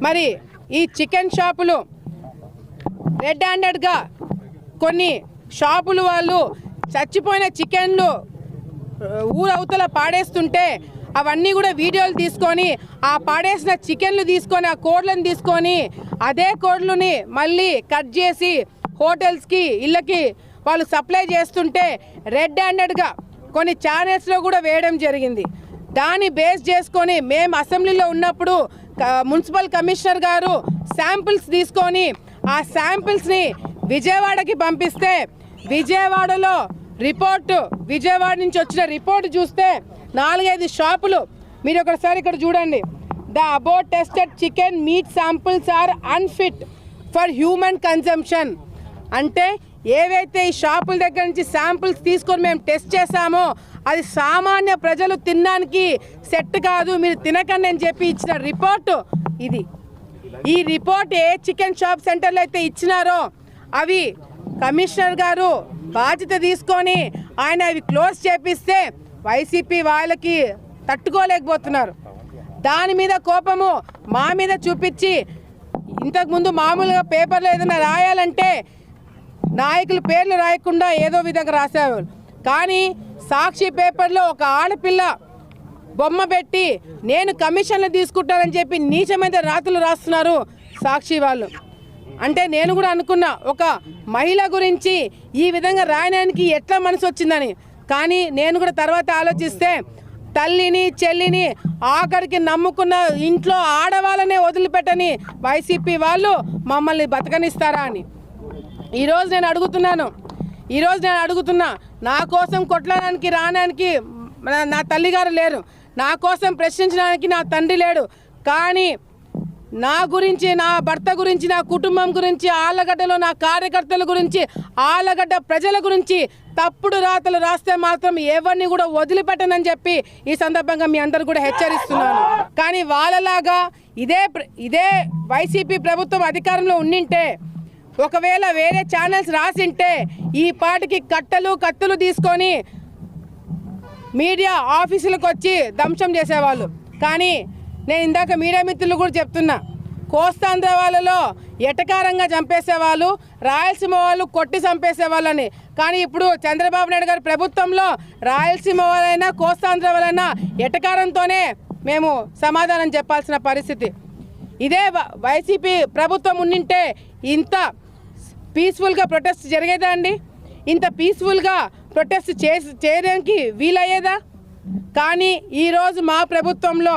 మరి ఈ చికెన్ షాపులు రెడ్ హ్యాండెడ్గా కొన్ని షాపులు వాళ్ళు చచ్చిపోయిన చికెన్లు ఆ, ఊరవతల పాడేస్తుంటే అవన్నీ కూడా వీడియోలు తీసుకొని ఆ పాడేసిన చికెన్లు తీసుకొని ఆ కోడ్లను తీసుకొని అదే కోడ్లని మళ్ళీ కట్ చేసి హోటల్స్కి ఇళ్ళకి వాళ్ళు సప్లై చేస్తుంటే రెడ్ హ్యాండెడ్గా కొన్ని ఛానల్స్లో కూడా వేయడం జరిగింది. దాన్ని బేస్ చేసుకొని మేము అసెంబ్లీలో ఉన్నప్పుడు మున్సిపల్ కమిషనర్ గారు శాంపిల్స్ తీసుకొని ఆ శాంపిల్స్ని విజయవాడకి పంపిస్తే విజయవాడలో రిపోర్టు విజయవాడ నుంచి వచ్చిన రిపోర్ట్ చూస్తే నాలుగైదు షాపులు. మీరు ఒకసారి ఇక్కడ చూడండి. The about tested chicken meat samples are unfit for human consumption అంటే ఏవైతే ఈ షాపుల దగ్గర నుంచి శాంపిల్స్ తీసుకొని మేము టెస్ట్ చేసామో అది సామాన్య ప్రజలు తినడానికి సెట్ కాదు మీరు తినకండి అని చెప్పి ఇచ్చిన రిపోర్టు ఇది. ఈ రిపోర్ట్ ఏ చికెన్ షాప్ సెంటర్లో అయితే ఇచ్చినారో అవి కమిషనర్ గారు బాధ్యత తీసుకొని ఆయన అవి క్లోజ్ చేపిస్తే వైసీపీ వాళ్ళకి తట్టుకోలేకపోతున్నారు. దాని మీద కోపము మా మీద చూపించి ఇంతకుముందు మామూలుగా పేపర్లో ఏదైనా రాయాలంటే నాయకుల పేర్లు రాయకుండా ఏదో విధంగా రాసేవారు కానీ సాక్షి పేపర్లో ఒక ఆడపిల్ల బొమ్మ పెట్టి నేను కమిషన్లు తీసుకుంటానని చెప్పి నీచమైన రాతలు రాస్తున్నారు సాక్షి వాళ్ళు. అంటే నేను కూడా అనుకున్నా ఒక మహిళ గురించి ఈ విధంగా రాయడానికి ఎట్లా మనసు వచ్చిందని. కానీ నేను కూడా తర్వాత ఆలోచిస్తే తల్లిని చెల్లిని ఆఖరికి నమ్ముకున్న ఇంట్లో ఆడవాళ్ళనే వదిలిపెట్టని వైసీపీ వాళ్ళు మమ్మల్ని బతకనిస్తారా అని. ఈరోజు నేను అడుగుతున్నాను ఈరోజు నేను అడుగుతున్నా నా కోసం కొట్టడానికి రావడానికి నా- తల్లిగారు లేరు. నా కోసం ప్రశ్నించడానికి నా తండ్రి లేడు. కానీ నా గురించి నా భర్త గురించి నా కుటుంబం గురించి ఆళ్ళగడ్డలో నా కార్యకర్తల గురించి ఆళ్ళగడ్డ ప్రజల గురించి తప్పుడు రాతలు రాస్తే మాత్రం ఎవరిని కూడా వదిలిపెట్టనని చెప్పి ఈ సందర్భంగా మీ అందరు కూడా హెచ్చరిస్తున్నాను. కానీ వాళ్ళలాగా ఇదే ప్ర- ఇదే వైసీపీ ప్రభుత్వం అధికారంలో ఉండింటే ఒకవేళ వేరే ఛానల్స్ రాసింటే ఈ పాటికి కట్టలు కత్తులు తీసుకొని మీడియా ఆఫీసులకు వచ్చి దంశం చేసేవాళ్ళు. కానీ నేను ఇందాక మీడియా మిత్రులు కూడా చెప్తున్నా కోస్తాంధ్ర వాళ్ళలో ఎటకారంగా చంపేసేవాళ్ళు రాయలసీమ వాళ్ళు కొట్టి చంపేసేవాళ్ళని కానీ ఇప్పుడు చంద్రబాబు నాయుడు గారి ప్రభుత్వంలో రాయలసీమ వాళ్ళైనా కోస్తాంధ్ర వాళ్ళైనా ఎటకారంతోనే మేము సమాధానం చెప్పాల్సిన పరిస్థితి. ఇదే వైసీపీ ప్రభుత్వం ఉండింటే ఇంత పీస్ఫుల్గా ప్రొటెస్ట్ జరిగేదా అండి? ఇంత పీస్ఫుల్గా ప్రొటెస్ట్ చేసి చేయడానికి వీలయ్యేదా? కానీ ఈరోజు మా ప్రభుత్వంలో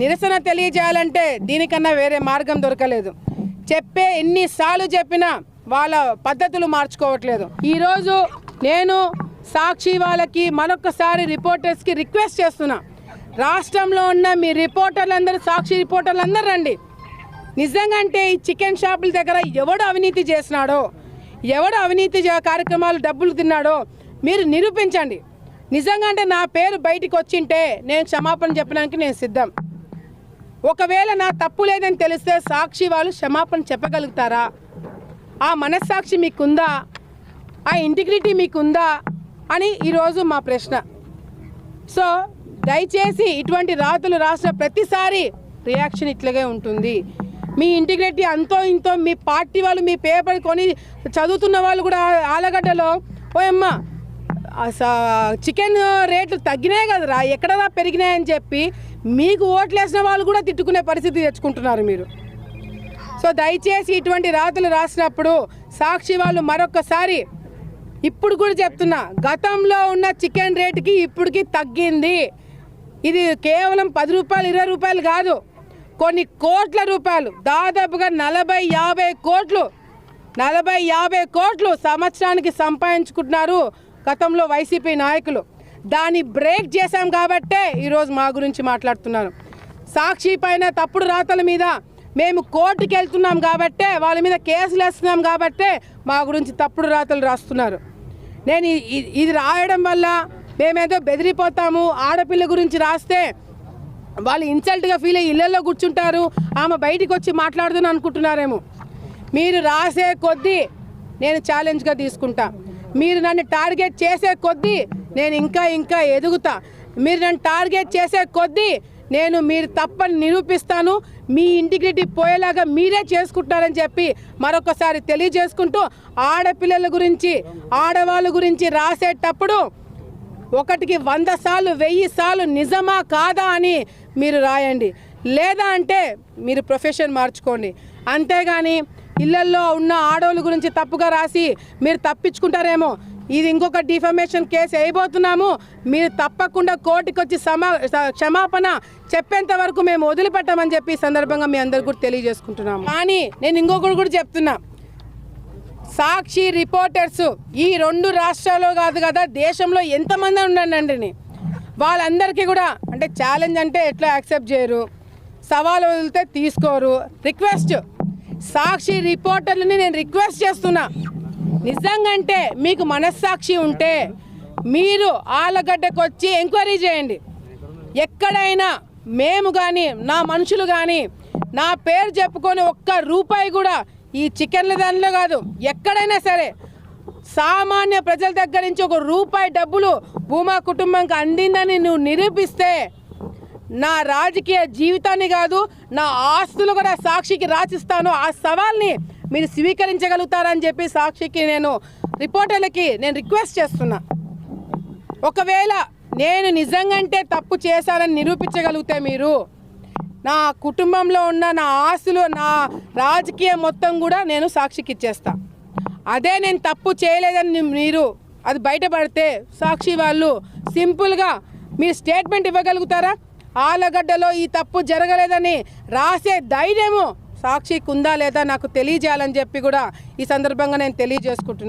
నిరసన తెలియజేయాలంటే దీనికన్నా వేరే మార్గం దొరకలేదు. చెప్పే ఎన్నిసార్లు చెప్పినా వాళ్ళ పద్ధతులు మార్చుకోవట్లేదు. ఈరోజు నేను సాక్షి వాళ్ళకి మరొకసారి రిపోర్టర్స్కి రిక్వెస్ట్ చేస్తున్నా. రాష్ట్రంలో ఉన్న మీ రిపోర్టర్లందరూ సాక్షి రిపోర్టర్లందరూ రండి. నిజంగా అంటే ఈ చికెన్ షాపుల దగ్గర ఎవడు అవినీతి చేసినాడో? ఎవడు అవినీతి కార్యక్రమాలు డబ్బులు తిన్నాడో? మీరు నిరూపించండి. నిజంగా అంటే నా పేరు బయటికి వచ్చింటే నేను క్షమాపణ చెప్పడానికి నేను సిద్ధం. ఒకవేళ నా తప్పు లేదని తెలిస్తే సాక్షి వాళ్ళు క్షమాపణ చెప్పగలుగుతారా? ఆ మనస్సాక్షి మీకుందా? ఆ ఇంటిగ్రిటీ మీకుందా? అని ఈరోజు మా ప్రశ్న. సో దయచేసి ఇటువంటి రాతలు రాసిన ప్రతిసారి రియాక్షన్ ఇట్లాగే ఉంటుంది. మీ ఇంటిగ్రిటీ అంతో ఇంతో మీ పార్టీ వాళ్ళు మీ పేపర్ కొని చదువుతున్న వాళ్ళు కూడా ఆలగడ్డలో ఓయమ్మ చికెన్ రేట్లు తగ్గినాయి కదరా ఎక్కడరా పెరిగినాయని చెప్పి మీకు ఓట్లేసిన వాళ్ళు కూడా తిట్టుకునే పరిస్థితి తెచ్చుకుంటున్నారు మీరు. సో దయచేసి ఇటువంటి రాతలు రాసినప్పుడు సాక్షి వాళ్ళు మరొకసారి ఇప్పుడు కూడా చెప్తున్నా గతంలో ఉన్న చికెన్ రేటుకి ఇప్పటికి తగ్గింది. ఇది కేవలం పది రూపాయలు ఇరవై రూపాయలు కాదు. కొన్ని కోట్ల రూపాయలు దాదాపుగా నలభై యాభై కోట్లు నలభై యాభై కోట్లు సంవత్సరానికి సంపాదించుకుంటున్నారు గతంలో వైసీపీ నాయకులు. దాన్ని బ్రేక్ చేశాం కాబట్టే ఈరోజు మా గురించి మాట్లాడుతున్నారు. సాక్షి పైన తప్పుడు రాతల మీద మేము కోర్టుకి వెళ్తున్నాం కాబట్టే వాళ్ళ మీద కేసులు వేస్తున్నాం కాబట్టే మా గురించి తప్పుడు రాతలు రాస్తున్నారు. నేను ఇది రాయడం వల్ల మేమేదో బెదిరిపోతాము ఆడపిల్ల గురించి రాస్తే వాళ్ళు ఇన్సల్ట్గా ఫీల్ అయ్యి ఇళ్ళల్లో కూర్చుంటారు ఆమె బయటికి వచ్చి మాట్లాడుదని అనుకుంటున్నారేమో. మీరు రాసే కొద్దీ నేను ఛాలెంజ్గా తీసుకుంటా. మీరు నన్ను టార్గెట్ చేసే కొద్దీ నేను ఇంకా ఇంకా ఎదుగుతా. మీరు నన్ను టార్గెట్ చేసే కొద్దీ నేను మీరు తప్పని నిరూపిస్తాను. మీ ఇంటిగ్రిటీ పోయేలాగా మీరే చేసుకుంటారని చెప్పి మరొకసారి తెలియజేసుకుంటూ ఆడపిల్లల గురించి ఆడవాళ్ళ గురించి రాసేటప్పుడు ఒకటికి వంద సార్లు వెయ్యి సార్లు నిజమా కాదా అని మీరు రాయండి. లేదా అంటే మీరు ప్రొఫెషన్ మార్చుకోండి. అంతేగాని ఇళ్ళల్లో ఉన్న ఆడవాళ్ళ గురించి తప్పుగా రాసి మీరు తప్పించుకుంటారేమో. ఇది ఇంకొక డిఫమేషన్ కేసు వేయబోతున్నాము మీరు తప్పకుండా కోర్టుకు వచ్చి సమా క్షమాపణ చెప్పేంత వరకు మేము వదిలిపెట్టామని చెప్పి ఈ సందర్భంగా మీ అందరు కూడా తెలియజేసుకుంటున్నాము. కానీ నేను ఇంకొకటి కూడా చెప్తున్నా. సాక్షి రిపోర్టర్స్ ఈ రెండు రాష్ట్రాల్లో కాదు కదా దేశంలో ఎంతమంది ఉన్నానండి వాళ్ళందరికీ కూడా అంటే ఛాలెంజ్ అంటే ఎట్లా యాక్సెప్ట్ చేయరు? సవాలు వదిలితే తీసుకోరు. రిక్వెస్ట్ సాక్షి రిపోర్టర్లని నేను రిక్వెస్ట్ చేస్తున్నా. నిజంగంటే మీకు మనస్సాక్షి ఉంటే మీరు ఆలగడ్డకు వచ్చి ఎంక్వైరీ చేయండి. ఎక్కడైనా మేము కానీ నా మనుషులు కానీ నా పేరు చెప్పుకొని ఒక్క రూపాయి కూడా ఈ చికెన్ల దానిలో కాదు ఎక్కడైనా సరే సామాన్య ప్రజల దగ్గర నుంచి ఒక రూపాయి డబ్బులు భూమా కుటుంబంకి అందిందని నువ్వు నిరూపిస్తే నా రాజకీయ జీవితాన్ని కాదు నా ఆస్తులు కూడా సాక్షికి రాసిస్తాను. ఆ సవాల్ని మీరు స్వీకరించగలుగుతారని చెప్పి సాక్షికి నేను రిపోర్టర్లకి నేను రిక్వెస్ట్ చేస్తున్నా. ఒకవేళ నేను నిజంగంటే తప్పు చేశానని నిరూపించగలిగితే మీరు నా కుటుంబంలో ఉన్న నా ఆస్తులు నా రాజకీయం మొత్తం కూడా నేను సాక్షికి ఇచ్చేస్తా. అదే నేను తప్పు చేయలేదని మీరు అది బయటపడితే సాక్షి వాళ్ళు సింపుల్గా మీరు స్టేట్మెంట్ ఇవ్వగలుగుతారా? ఆలగడ్డలో ఈ తప్పు జరగలేదని రాసే ధైర్యము సాక్షికి ఉందా లేదా నాకు తెలియజేయాలని చెప్పి కూడా ఈ సందర్భంగా నేను తెలియజేసుకుంటున్నా.